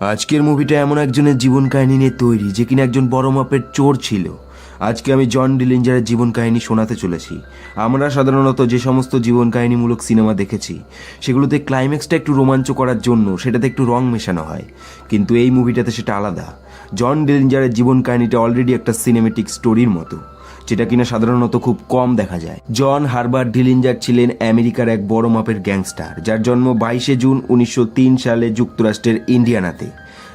আজকের মুভিটা এমন একজনের জীবন কাহিনী নিয়ে তৈরি যে কিনা একজন বড় মাপের চোর ছিল। আজকে আমি জন ডিলিঞ্জারের জীবন কাহিনী শোনাতে চলেছি। আমরা সাধারণত যে সমস্ত জীবন কাহিনীমূলক সিনেমা দেখেছি, সেগুলোতে ক্লাইম্যাক্সটা একটু রোমাঞ্চ করার জন্য সেটাতে একটু রং মেশানো হয়। কিন্তু এই মুভিটাতে সেটা আলাদা। জন ডিলিঞ্জারের জীবন কাহিনীটা অলরেডি একটা সিনেমেটিক স্টোরির মতো। যেটা কিনা সাধারণত খুব কম দেখা যায়। জন হারবার ডিলিঞ্জার ছিলেন আমেরিকার এক বড় মাপের গ্যাংস্টার, যার জন্ম বাইশে জুন উনিশশো তিন সালে যুক্তরাষ্ট্রের ইন্ডিয়ানাতে।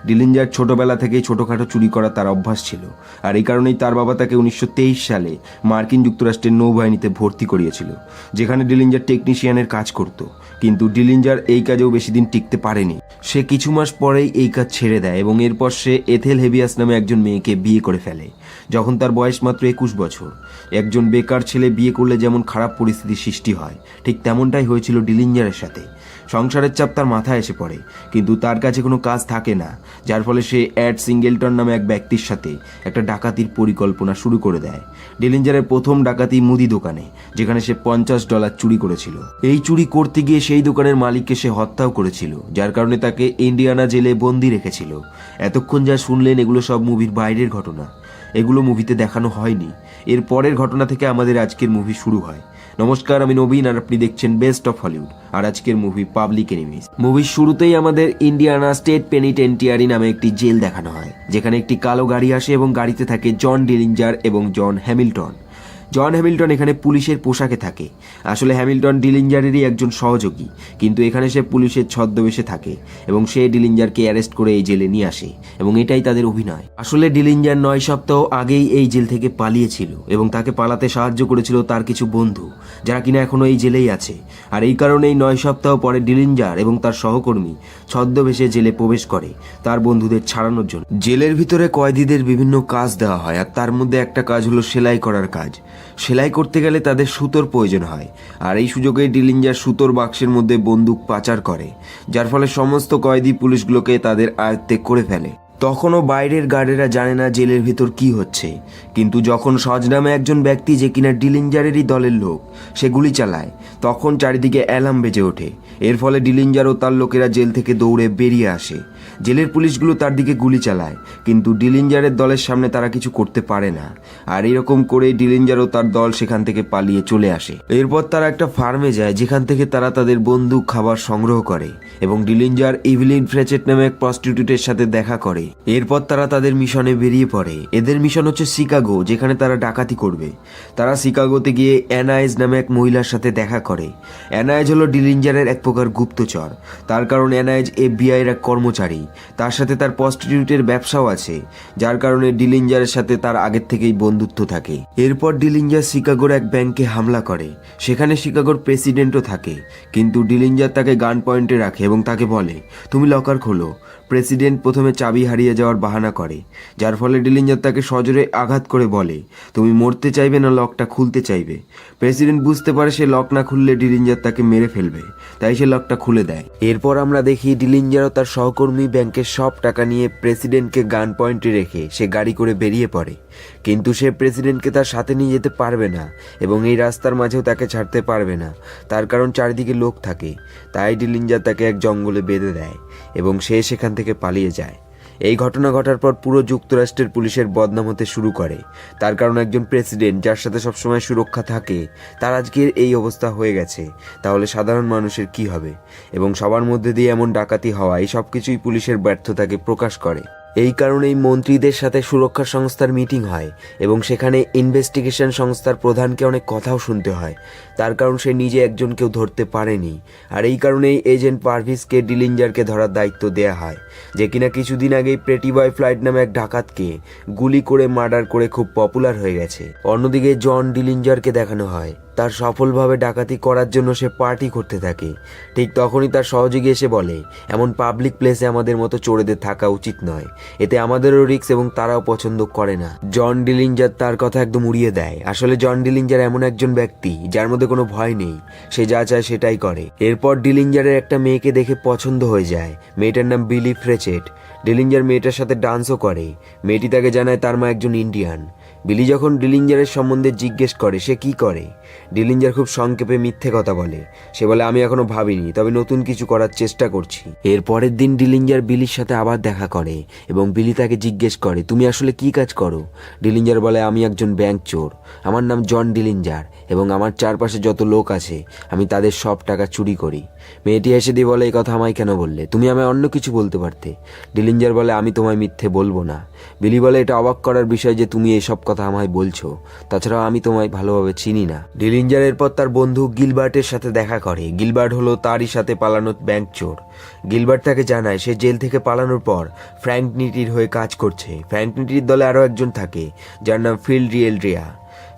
ডিলিঞ্জার ছোটবেলা থেকেই ছোটখাটো চুরি করা তার অভ্যাস ছিল। আর এই কারণেই তার বাবা তাকে উনিশশো তেইশ সালে মার্কিন যুক্তরাষ্ট্রের নৌবাহিনীতে ভর্তি করিয়েছিল, যেখানে ডিলিঞ্জার টেকনিশিয়ানের কাজ করত। কিন্তু ডিলিঞ্জার এই কাজেও বেশি দিন টিকতে পারেনি। সে কিছু মাস পরেই এই কাজ ছেড়ে দেয় এবং এরপর সে এথেল হেভিয়াস নামে একজন মেয়েকে বিয়ে করে ফেলে, যখন তার বয়স মাত্র একুশ বছর। একজন বেকার ছেলে বিয়ে করলে যেমন খারাপ পরিস্থিতির সৃষ্টি হয়, ঠিক তেমনটাই হয়েছিল ডিলিঞ্জারের সাথে। সংসারের চাপ তার মাথায় এসে পড়ে, কিন্তু তার কাছে কোনো কাজ থাকে না, যার ফলে সে অ্যাড সিঙ্গেলটন নামে এক ব্যক্তির সাথে একটা ডাকাতির পরিকল্পনা শুরু করে দেয়। ডিলিঞ্জারের প্রথম ডাকাতি মুদি দোকানে, যেখানে সে পঞ্চাশ ডলার চুরি করেছিল। এই চুরি করতে গিয়ে সেই দোকানের মালিককে সে হত্যাও করেছিল, যার কারণে তাকে ইন্ডিয়ানা জেলে বন্দি রেখেছিল। এতক্ষণ যা শুনলেন এগুলো সব মুভির বাইরের ঘটনা। এগুলো মুভিতে দেখানো হয়নি। এর পরের ঘটনা থেকে আমাদের আজকের মুভি শুরু হয়। নমস্কার, আমি নবীন আর আপনি দেখছেন বেস্ট অফ হলিউড আর আজকের মুভি পাবলিক এনিমিস মুভির শুরুতেই আমাদের ইন্ডিয়ানা স্টেট পেনিটেন্টিয়ারি নামে একটি জেল দেখানো হয়, যেখানে একটি কালো গাড়ি আসে এবং গাড়িতে থাকে জন ডিলিঞ্জার এবং জন হ্যামিল্টন জন হ্যামিল্টন এখানে পুলিশের পোশাকে থাকে। আসলে হ্যামিল্টন ডিলিঞ্জারেরই একজন সহযোগী, কিন্তু এখানে সে পুলিশের ছদ্মবেশে থাকে এবং সে ডিলিঞ্জারকে অ্যারেস্ট করে এই জেলে নিয়ে আসে এবং এটাই তাদের অভিনয়। আসলে ডিলিঞ্জার নয় সপ্তাহ আগেই এই জেল থেকে পালিয়েছিল এবং তাকে পালাতে সাহায্য করেছিল তার কিছু বন্ধু, যারা কিনা এখনও এই জেলেই আছে। আর এই কারণেই নয় সপ্তাহ পরে ডিলিঞ্জার এবং তার সহকর্মী ছদ্মবেশে জেলে প্রবেশ করে তার বন্ধুদের ছাড়ানোর জন্য। জেলের ভিতরে কয়েদিদের বিভিন্ন কাজ দেওয়া হয় আর তার মধ্যে একটা কাজ হলো সেলাই করার কাজ। সেলাই করতে গেলে তাদের সুতোর প্রয়োজন হয় আর এই সুযোগে ডিলিঞ্জার সুতোর বাক্সের মধ্যে বন্দুক পাচার করে, যার ফলে সমস্ত কয়েদি পুলিশগুলোকে তাদের আয়ত্তে করে ফেলে। তখনও বাইরের গার্ডেরা জানে না জেলের ভেতর কি হচ্ছে, কিন্তু যখন সজ নামে একজন ব্যক্তি যে কিনা ডিলিঞ্জারেরই দলের লোক, সে গুলি চালায় তখন চারিদিকে অ্যালার্ম বেজে ওঠে। এর ফলে ডিলিঞ্জার ও তার লোকেরা জেল থেকে দৌড়ে বেরিয়ে আসে। জেলের পুলিশগুলো তার দিকে গুলি চালায়, কিন্তু ডিলিঞ্জারের দলের সামনে তারা কিছু করতে পারে না। আর এরকম করে ডিলিঞ্জার ও তার দল সেখান থেকে পালিয়ে চলে আসে। এরপর তারা একটা ফার্মে যায়, যেখান থেকে তারা তাদের বন্দুক, খাবার সংগ্রহ করে এবং ডিলিঞ্জার ইভিলিন ফ্রেচেট নামে এক প্রস্টিটিউটের সাথে দেখা করে। এরপর তারা তাদের মিশনে বেরিয়ে পড়ে। এদের মিশন হচ্ছে শিকাগো, যেখানে তারা ডাকাতি করবে। তারা শিকাগোতে গিয়ে অ্যানাইজ নামে এক মহিলার সাথে দেখা করে। অ্যানাইজ হলো ডিলিঞ্জারের এক প্রকার গুপ্তচর। তার কারণ অ্যানাইজ এফবিআইয়ের এক কর্মচারী। তার সাথে তার প্রস্টিটিউটের ব্যবসাও আছে, যার কারণে ডিলিঞ্জারের সাথে তার আগের থেকেই বন্ধুত্ব থাকে। এরপর ডিলিঞ্জার শিকাগোর এক ব্যাংকে হামলা করে। সেখানে শিকাগোর প্রেসিডেন্টও থাকে, কিন্তু ডিলিঞ্জার তাকে গান পয়েন্টে রাখে এবং তাকে বলে, তুমি লকার খোলো। প্রেসিডেন্ট প্রথমে চাবি হারিয়ে যাওয়ার বাহানা করে, যার ফলে ডিলিঞ্জার তাকে সজোরে আঘাত করে বলে, তুমি মরতে চাইবে না, লকটা খুলতে চাইবে। প্রেসিডেন্ট বুঝতে পারে সে লক না খুললে ডিলিঞ্জার তাকে মেরে ফেলবে, তাই সে লকটা খুলে দেয়। এরপর আমরা দেখি ডিলিঞ্জার ও তার সহকর্মী ব্যাংকের সব টাকা নিয়ে প্রেসিডেন্টকে গান পয়েন্টে রেখে সে গাড়ি করে বেরিয়ে পড়ে। কিন্তু সে প্রেসিডেন্টকে তার সাথে নিয়ে যেতে পারবে না এবং এই রাস্তার মাঝেও তাকে ছাড়তে পারবে না, তার কারণ চারিদিকে লোক থাকে, তাই ডিলিঞ্জার তাকে এক জঙ্গলে বেঁধে দেয়। এবং সে সেখান থেকে পালিয়ে যায়। এই ঘটনা ঘটার পর পুরো যুক্তরাষ্ট্রের পুলিশের বদনাম হতে শুরু করে। তার কারণ একজন প্রেসিডেন্ট যার সাথে সবসময় সুরক্ষা থাকে, তার আজকের এই অবস্থা হয়ে গেছে। তাহলে সাধারণ মানুষের কি হবে? এবং সবার মধ্যে দিয়ে এমন ডাকাতি হওয়া, এই সব কিছুই পুলিশের ব্যর্থতাকে প্রকাশ করে। এই কারণেই মন্ত্রীদের সাথে সুরক্ষা সংস্থার মিটিং হয় এবং সেখানে ইনভেস্টিগেশন সংস্থার প্রধানকে অনেক কথাও শুনতে হয়। তার কারণ সে নিজে একজন কেউ ধরতে পারেনি। আর এই কারণেই এজেন্ট পারভিসকে ডিলিঞ্জারকে ধরার দায়িত্ব দেয়া হয়, যে কিনা কিছুদিন আগেই প্রেটি বয় ফ্লাইট নামে এক ডাকাতকে গুলি করে মার্ডার করে খুব পপুলার হয়ে গেছে। অন্যদিকে জন ডিলিঞ্জারকে দেখানো হয়। তার সফলভাবে ডাকাতি করার জন্য সে পার্টি করতে থাকে। ঠিক তখনই তার সহযোগী এসে বলে, এমন পাবলিক প্লেসে আমাদের মতো চোরেদের থাকা উচিত নয়। এতে আমাদেরও রিক্স এবং তারাও পছন্দ করে না। জন ডিলিঞ্জার তার কথা একদম উড়িয়ে দেয়। আসলে জন ডিলিঞ্জার এমন একজন ব্যক্তি, যার মধ্যে কোনো ভয় নেই। সে যা চায় সেটাই করে। এরপর ডিলিঞ্জারের একটা মেয়েকে দেখে পছন্দ হয়ে যায়। মেয়েটার নাম বিলি ফ্রেচেট। ডিলিঞ্জার মেয়েটার সাথে ডান্সও করে। মেয়েটি তাকে জানায় তার মা একজন ইন্ডিয়ান বিলি যখন ডিলিঞ্জারের সম্বন্ধে জিজ্ঞেস করে, সে কি করে? ডিলিঞ্জার খুব সংক্ষেপে মিথ্যে কথা বলে। সে বলে, আমি এখনও ভাবিনি, তবে নতুন কিছু করার চেষ্টা করছি। এর পরের দিন ডিলিঞ্জার বিলির সাথে আবার দেখা করে এবং বিলি তাকে জিজ্ঞেস করে, তুমি আসলে কি কাজ করো? ডিলিঞ্জার বলে, আমি একজন ব্যাংক চোর। আমার নাম জন ডিলিঞ্জার। এবং আমার চারপাশে যত লোক আছে, আমি তাদের সব টাকা চুরি করি। মেয়েটি এসে দিয়ে বলে, এই কথা আমায় কেন বললে? তুমি আমায় অন্য কিছু বলতে পারতে। ডিলিঞ্জার বলে, আমি তোমায় মিথ্যে বলব না। বিলি বলে, এটা অবাক করার বিষয় যে তুমি এসব কথা আমায় বলছো। তাছাড়াও আমি তোমায় ভালোভাবে চিনি না। ডিলিঞ্জার এরপর তার বন্ধু গিলবার্টের সাথে দেখা করে। গিলবার্ট হলো তারই সাথে পালানো ব্যাংক চোর। গিলবার্ট তাকে জানায়, সে জেল থেকে পালানোর পর ফ্র্যাঙ্ক নিটির হয়ে কাজ করছে। ফ্র্যাঙ্ক নিটির দলে আরও একজন থাকে, যার নাম ফিল রিয়েলড্রিয়া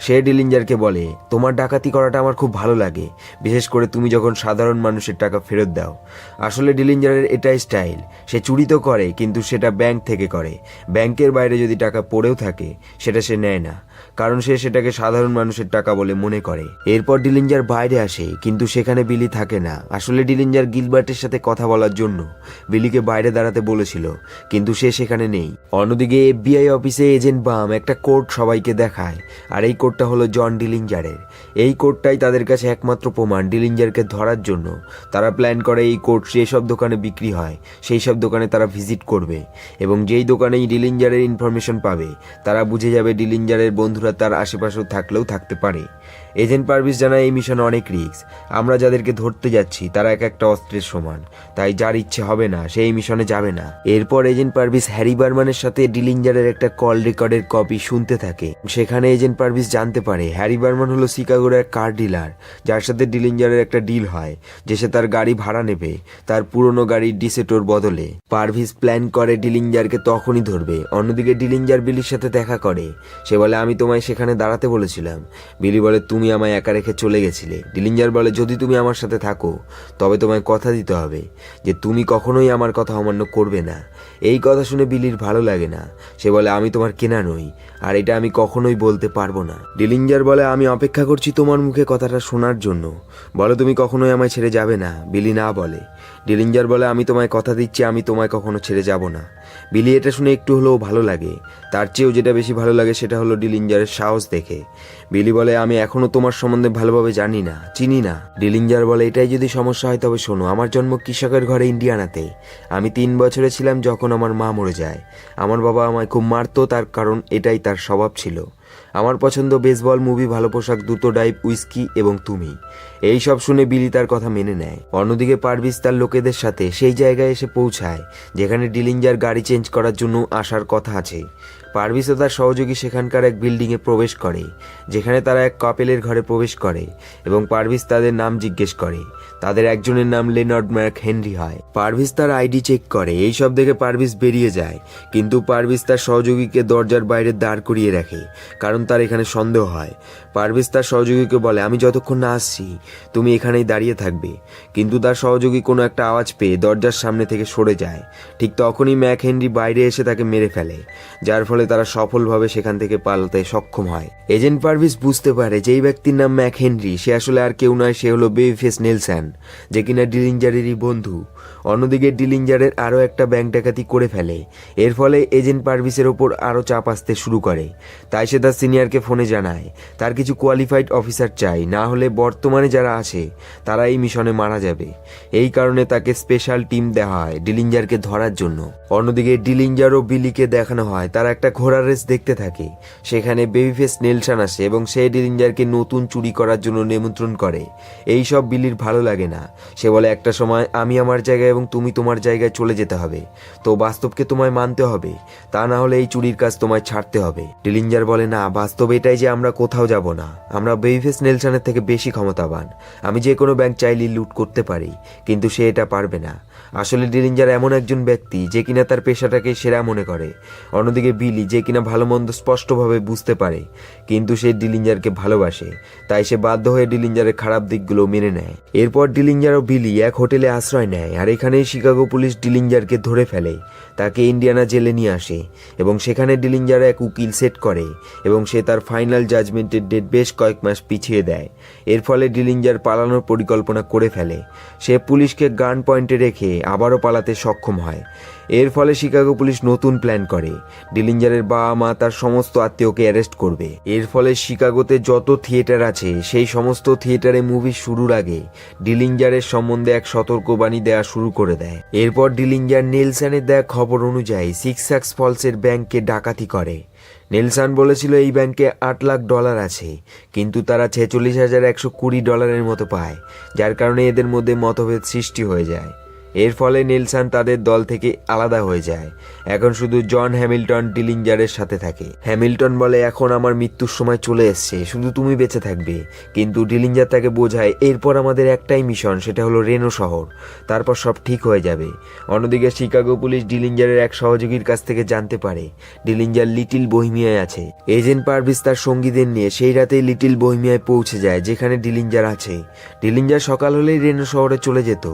সে ডিলিঞ্জারকে বলে, তোমার ডাকাতি করাটা আমার খুব ভালো লাগে। বিশেষ করে তুমি যখন সাধারণ মানুষের টাকা ফেরত দাও। আসলে ডিলিঞ্জারের এটাই স্টাইল। সে চুরি তো করে, কিন্তু সেটা ব্যাংক থেকে করে। ব্যাংকের বাইরে যদি টাকা পড়েও থাকে, সেটা সে নেয় না। কারণ সে সেটাকে সাধারণ মানুষের টাকা বলে মনে করে। এরপর ডিলিঞ্জার বাইরে আসে, কিন্তু সেখানে বিলি থাকে না। আসলে ডিলিঞ্জার গিলবার্টের সাথে কথা বলার জন্য বিলিকে বাইরে দাঁড়াতে বলেছিল, কিন্তু সে সেখানে নেই। অন্যদিকে এফবিআই অফিসে এজেন্ট বাম একটা কোড সবাইকে দেখায়, আর এই কোডটা হলো জন ডিলিঞ্জারের। এই কোডটাই তাদের কাছে একমাত্র প্রমাণ ডিলিঞ্জারকে ধরার জন্য। তারা প্ল্যান করে এই কোড যেসব দোকানে বিক্রি হয়, সেই সব দোকানে তারা ভিজিট করবে। এবং যেই দোকানেই ডিলিঞ্জারের ইনফরমেশন পাবে, তারা বুঝে যাবে ডিলিঞ্জারের বন্ধুরা তার আশেপাশেও থাকলেও থাকতে পারে। এজেন্ট পারভিস জানায়, এই মিশনে অনেক রিস্ক। আমরা যাদেরকে ধরতে যাচ্ছি, তারা এক একটা অস্ত্রের সমান। তাই যার ইচ্ছে হবে না সেই মিশনে যাবে না। এরপর এজেন্ট পারভিস হ্যারি বার্মানের সাথে ডিলিঞ্জারের একটা কল রেকর্ডের কপি শুনতে থাকে। সেখানে এজেন্ট পারভিস জানতে পারে, হ্যারি বার্মান হলো শিকাগোর এক কার ডিলার, যার সাথে ডিলিঞ্জারের একটা ডিল হয়, যে সে তার গাড়ি ভাড়া নেবে, তার পুরনো গাড়ির ডিসেটোর বদলে। পারভিস প্ল্যান করে ডিলিঞ্জারকে তখনই ধরবে। অন্যদিকে ডিলিঞ্জার বিলির সাথে দেখা করে। সে বলে, আমি তোমায় সেখানে দাঁড়াতে বলেছিলাম। বিলি বলে তুমি আমায় একা রেখে চলে গেছিলে। ডিলিঞ্জার বলে, যদি তুমি আমার সাথে থাকো, তবে তোমায় কথা দিতে হবে যে তুমি কখনোই আমার কথা অমান্য করবে না। এই কথা শুনে বিলির ভালো লাগে না। সে বলে, আমি তোমার কেনা নই, আর এটা আমি কখনোই বলতে পারব না। ডিলিঞ্জার বলে, আমি অপেক্ষা করছি তোমার মুখে কথাটা শোনার জন্য। বলো, তুমি কখনোই আমায় ছেড়ে যাবে না? বিলি না বলে। ডিলিঞ্জার বলে, আমি তোমায় কথা দিচ্ছি, আমি তোমায় কখনো ছেড়ে যাব না। বিলি এটা শুনে একটু হলেও ভালো লাগে। তার চেয়েও যেটা বেশি ভালো লাগে সেটা হলো ডিলিঞ্জারের সাহস দেখে। বিলি বলে, আমি এখনও তোমার সম্বন্ধে ভালোভাবে জানি না, চিনি না। ডিলিঞ্জার বলে, এটাই যদি সমস্যা হয় তবে শোনো, আমার জন্ম কৃষকের ঘরে ইন্ডিয়ানাতে আমি তিন বছরে ছিলাম যখন আমার মা মরে যায়। আমার বাবা আমায় খুব মারতো, তার কারণ এটাই তার স্বভাব ছিল। আমার পছন্দ বেসবল মুভি ভালো পোশাক, দুটো ডাইভ উইস্কি এবং তুমি। এই সব শুনে বিলি তার কথা মেনে নেয়। অন্যদিকে পারভিস তার লোকেদের সাথে সেই জায়গায় এসে পৌঁছায়, যেখানে ডিলিঞ্জার গাড়ি চেঞ্জ করার জন্য আসার কথা আছে। পারভিস ও তার সহযোগী সেখানকার এক বিল্ডিংয়ে প্রবেশ করে, যেখানে তারা এক কাপেলের ঘরে প্রবেশ করে এবং পারভিস তাদের নাম জিজ্ঞেস করে। তাদের একজনের নাম লেনর্ড ম্যাক হেনরি হয়। পারভিস তার আইডি চেক করে, এই সব দেখে পারভিস বেরিয়ে যায়, কিন্তু পারভিস তার সহযোগীকে দরজার বাইরে দাঁড় করিয়ে রাখে, কারণ তার এখানে সন্দেহ হয়। পারভিস তার সহযোগীকে বলে, আমি যতক্ষণ না আসছি, তুমি এখানেই দাঁড়িয়ে থাকবে। কিন্তু তার সহযোগী কোনো একটা আওয়াজ পেয়ে দরজার সামনে থেকে সরে যায়। ঠিক তখনই ম্যাক হেনরি বাইরে এসে তাকে মেরে ফেলে, যার ফলে তারা সফলভাবে সেখান থেকে পালাতে সক্ষম হয়। এজেন্ট পারভিস বুঝতে পারে যেই ব্যক্তির নাম ম্যাক হেনরি, সে আসলে আর কেউ নয়, সে হলো বেবিফেস নেলসন। যে কিনা ডিলিঞ্জারেরই বন্ধু। অন্যদিকে ডিলিঞ্জারের আরও একটা ব্যাংক ডাকাতি করে ফেলে। এর ফলে এজেন্ট পারভিসের ওপর আরও চাপ আসতে শুরু করে। তাই সে তার সিনিয়রকে ফোনে জানায়, তার কিছু কোয়ালিফাইড অফিসার চাই, না হলে বর্তমানে যারা আছে, তারা এই মিশনে মারা যাবে। এই কারণে তাকে স্পেশাল টিম দেওয়া হয় ডিলিঞ্জারকে ধরার জন্য। অন্যদিকে ডিলিঞ্জার ও বিলিকে দেখানো হয়, তারা একটা ঘোড়ার রেস দেখতে থাকে। সেখানে বেবিফেস নেলসান আসে এবং সে ডিলিঞ্জারকে নতুন চুরি করার জন্য নিমন্ত্রণ করে। এই সব বিলির ভালো লাগে না। সে বলে, একটা সময় আমি আমার জায়গায় এবং তুমি তোমার জায়গায় চলে যেতে হবে। তো বাস্তবকে তোমায় মানতে হবে। তা না হলে এই চুরির কাজ তোমায় ছাড়তে হবে। ডিলিঞ্জার বলে, না, বাস্তব এটাই যে আমরা কোথাও যাব না। আমরা বেবিফেস নেলসনের থেকে বেশি ক্ষমতাবান। আমি যে কোনো ব্যাংক চাইলেই লুট করতে পারি, কিন্তু সে এটা পারবে না। আসলে ডিলিঞ্জার এমন একজন ব্যক্তি যে কিনা তার পেশাটাকে সেরা মনে করে। অন্যদিকে বিলি যে কিনা ভালো মন্দ স্পষ্টভাবে বুঝতে পারে, কিন্তু সে ডিলিঞ্জারকে ভালোবাসে, তাই সে বাধ্য হয়ে ডিলিঞ্জারের খারাপ দিকগুলো মেনে নেয়। এরপর ডিলিঞ্জার ও বিলি এক হোটেলে আশ্রয় নেয়, আর এখানেই শিকাগো পুলিশ ডিলিঞ্জারকে ধরে ফেলে। তাকে ইন্ডিয়ানা জেলে নিয়ে আসে এবং সেখানে ডিলিঞ্জার এক উকিল সেট করে এবং সে তার ফাইনাল জাজমেন্টের ডেট বেশ কয়েক মাস পিছিয়ে দেয়। এর ফলে ডিলিঞ্জার পালানোর পরিকল্পনা করে ফেলে। সে পুলিশকে গান পয়েন্টে রেখে আবারও পালাতে সক্ষম হয়। এর ফলে শিকাগো পুলিশ নতুন প্ল্যান করে। ডিলিঞ্জারের বাবা মা তার সমস্ত আত্মীয়কে অ্যারেস্ট করবে। এর ফলে শিকাগোতে যত থিয়েটার আছে, সেই সমস্ত থিয়েটারে মুভি শুরুর আগে ডিলিঞ্জারের সম্বন্ধে এক সতর্কবাণী দেওয়া শুরু করে দেয়। এরপর ডিলিঞ্জার নেলসানের দেয়া খবর অনুযায়ী সিক্স স্যাক্স ফলসের ব্যাংকে ডাকাতি করে। নেলসান বলেছিল, এই ব্যাংকে আট লাখ ডলার আছে, কিন্তু তারা ছেচল্লিশ হাজার একশো কুড়ি ডলারের মতো পায়, যার কারণে এদের মধ্যে মতভেদ সৃষ্টি হয়ে যায়। এর ফলে নেলসন তাদের দল থেকে আলাদা হয়ে যায়। এখন শুধু জন হ্যামিল্টন ডিলিঞ্জারের সাথে থাকে। হ্যামিল্টন বলে, এখন আমার মৃত্যুর সময় চলে এসছে, শুধু তুমি বেঁচে থাকবে। কিন্তু ডিলিঞ্জার তাকে বোঝায়, এরপর আমাদের একটাই মিশন, সেটা হলো রেনো শহর। তারপর সব ঠিক হয়ে যাবে। অন্যদিকে শিকাগো পুলিশ ডিলিঞ্জারের এক সহযোগীর কাছ থেকে জানতে পারে ডিলিঞ্জার লিটিল বহিমিয়ায় আছে। এজেন্ট পারভিস তার সঙ্গীদের নিয়ে সেই রাতেই লিটিল বহিমিয়ায় পৌঁছে যায়, যেখানে ডিলিঞ্জার আছে। ডিলিঞ্জার সকাল হলেই রেনো শহরে চলে যেত,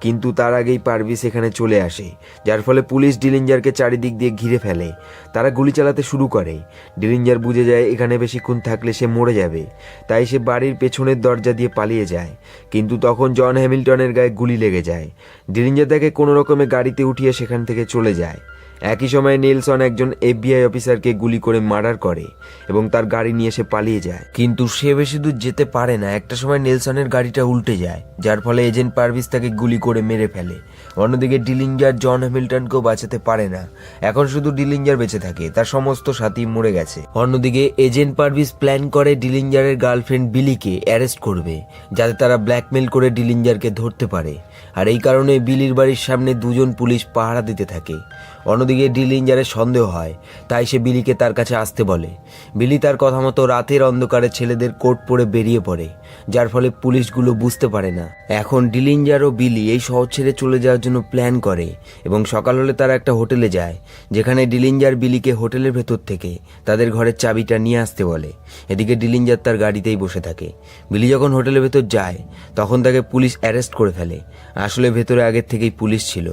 কিন্তু তার আগেই পারভিস সেখানে চলে আসে, যার ফলে পুলিশ ডিলিঞ্জারকে চারিদিক দিয়ে ঘিরে ফেলে। তারা গুলি চালাতে শুরু করে। ডিলিঞ্জার বুঝে যায় এখানে বেশিক্ষণ থাকলে সে মরে যাবে। তাই সে বাড়ির পেছনের দরজা দিয়ে পালিয়ে যায়। কিন্তু তখন জন হ্যামিল্টনের গায়ে গুলি লেগে যায়। ডিলিঞ্জার তাকে কোনো রকমে গাড়িতে উঠিয়ে সেখান থেকে চলে যায়। একই সময় নেলসন একজন এফবিআই অফিসারকে গুলি করে মার্ডার করে এবং তার গাড়ি নিয়ে সে পালিয়ে যায়। কিন্তু সে বেশি দূর যেতে পারে না। একটা সময় নেলসনের গাড়িটা উল্টে যায়, যার ফলে এজেন্ট পারভিস তাকে গুলি করে মেরে ফেলে। অন্যদিকে ডিলিঞ্জার জন হ্যামিল্টনকেও বাঁচাতে পারে না। এখন শুধু ডিলিঞ্জার বেঁচে থাকে, তার সমস্ত সাথী মরে গেছে। অন্যদিকে এজেন্ট পারভিস প্ল্যান করে ডিলিঞ্জারের গার্লফ্রেন্ড বিলিকে অ্যারেস্ট করবে, যাতে তারা ব্ল্যাকমেল করে ডিলিঞ্জারকে ধরতে পারে। আর এই কারণে বিলির বাড়ির সামনে দুজন পুলিশ পাহারা দিতে থাকে। অন্যদিকে ডিলিঞ্জারের সন্দেহ হয়, তাই সে বিলিকে তার কাছে আসতে বলে। বিলি তার কথা মতো রাতের অন্ধকারে ছেলেদের কোট পরে বেরিয়ে পড়ে, যার ফলে পুলিশগুলো বুঝতে পারে না। এখন ডিলিঞ্জার ও বিলি এই শহর ছেড়ে চলে যাওয়ার জন্য প্ল্যান করে এবং সকাল হলে তারা একটা হোটেলে যায়, যেখানে ডিলিঞ্জার বিলিকে হোটেলের ভেতর থেকে তাদের ঘরের চাবিটা নিয়ে আসতে বলে। এদিকে ডিলিঞ্জার তার গাড়িতেই বসে থাকে। বিলি যখন হোটেলের ভেতর যায়, তখন তাকে পুলিশ অ্যারেস্ট করে ফেলে। আসলে ভেতরে আগের থেকেই পুলিশ ছিল।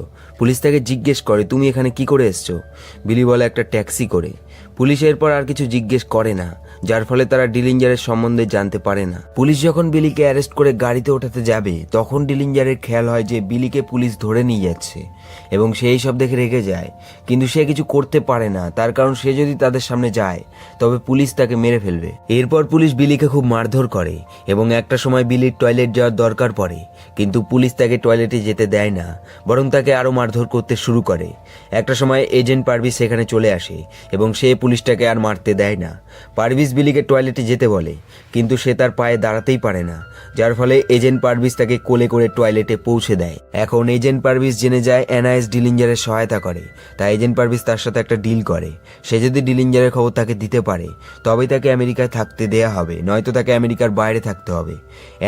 পুলিশ তাকে জিজ্ঞেস করে, তুমি এখানে কি করে এসছো? বিলি বলে, একটা ট্যাক্সি করে। পুলিশ এরপর আর কিছু জিজ্ঞেস করে না, যার ফলে তারা ডিলিঞ্জারের সম্বন্ধে জানতে পারে না। পুলিশ যখন বিলিকে অ্যারেস্ট করে গাড়িতে ওঠাতে যাবে, তখন ডিলিঞ্জারের খেয়াল হয় যে বিলিকে পুলিশ ধরে নিয়ে যাচ্ছে। এবং সে এই সব দেখে রেগে যায়। কিন্তু সে কিছু করতে পারে না। তার কারণ সে যদি তাদের সামনে যায়, তবে পুলিশ তাকে মেরে ফেলবে। এরপর পুলিশ বিলিকে খুব মারধর করে এবং একটা সময় বিলির টয়লেট যাওয়ার দরকার পড়ে। কিন্তু পুলিশ তাকে টয়লেটে যেতে দেয় না, বরং তাকে আরও মারধর করতে শুরু করে। একটা সময় এজেন্ট পারভিস সেখানে চলে আসে এবং সে পুলিশটাকে আর মারতে দেয় না। পারভিস বিলিকে টয়লেটে যেতে বলে, কিন্তু সে তার পায়ে দাঁড়াতেই পারে না, যার ফলে এজেন্ট পারভিস তাকে কোলে করে টয়লেটে পৌঁছে দেয়। এখন এজেন্ট পারভিস জেনে যায় এনআইএস ডিলিঞ্জারের সহায়তা করে। তাই এজেন্ট পারভিস তার সাথে একটা ডিল করে। সে যদি ডিলিঞ্জারের খবর তাকে দিতে পারে, তবেই তাকে আমেরিকায় থাকতে দেয়া হবে। নয়তো তাকে আমেরিকার বাইরে থাকতে হবে।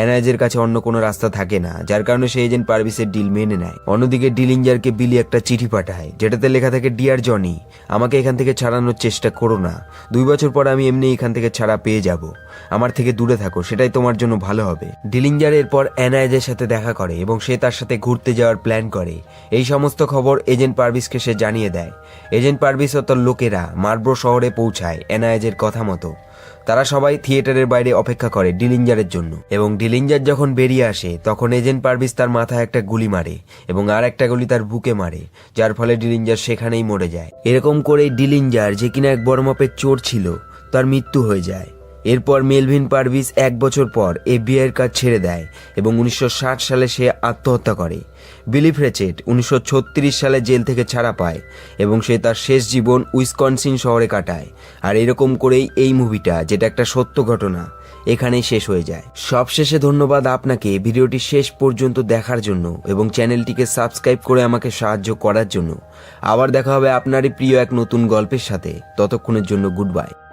এনআইএসের কাছে অন্য কোনো রাস্তা থাকে না, যার কারণে সে এজেন্ট পারভিসের ডিল মেনে নেয়। অন্যদিকে ডিলিঞ্জারকে বিলি একটা চিঠি পাঠায়, যেটাতে লেখা থাকে ডিয়ার জনি আমাকে এখান থেকে ছাড়ানোর চেষ্টা করো না। দুই বছর পর আমি এমনি এখান থেকে ছাড়া পেয়ে যাব। আমার থেকে দূরে থাকো, সেটাই তোমার জন্য ভালো হবে। ডিলিঞ্জার এরপর এনআইএজের সাথে দেখা করে এবং সে তার সাথে ঘুরতে যাওয়ার প্ল্যান করে। এই সমস্ত খবর এজেন্ট পারভিসকে সে জানিয়ে দেয়। এজেন্ট পারভিস ও তার লোকেরা মার্ব্রো শহরে পৌঁছায় এনআইএজের কথা মতো। তারা সবাই থিয়েটারের বাইরে অপেক্ষা করে ডিলিঞ্জারের জন্য। এবং ডিলিঞ্জার যখন বেরিয়ে আসে, তখন এজেন্ট পারভিস তার মাথায় একটা গুলি মারে এবং আর একটা গুলি তার বুকে মারে, যার ফলে ডিলিঞ্জার সেখানেই মরে যায়। এরকম করেই ডিলিঞ্জার যে কিনা এক বড় মাপের চোর ছিল, তার মৃত্যু হয়ে যায়। এরপর মেলভিন পারভিস এক বছর পর এফবিআইয়ের কাজ ছেড়ে দেয় এবং উনিশশো ষাট সালে সে আত্মহত্যা করে। বিলি ফ্রেচেট উনিশশো সালে জেল থেকে ছাড়া পায় এবং সে তার শেষ জীবন উইসকনসিন শহরে কাটায়। আর এরকম করেই এই মুভিটা, যেটা একটা সত্য ঘটনা, এখানেই শেষ হয়ে যায়। সবশেষে ধন্যবাদ আপনাকে ভিডিওটি শেষ পর্যন্ত দেখার জন্য এবং চ্যানেলটিকে সাবস্ক্রাইব করে আমাকে সাহায্য করার জন্য। আবার দেখা হবে আপনারই প্রিয় এক নতুন গল্পের সাথে। ততক্ষণের জন্য গুড বাই।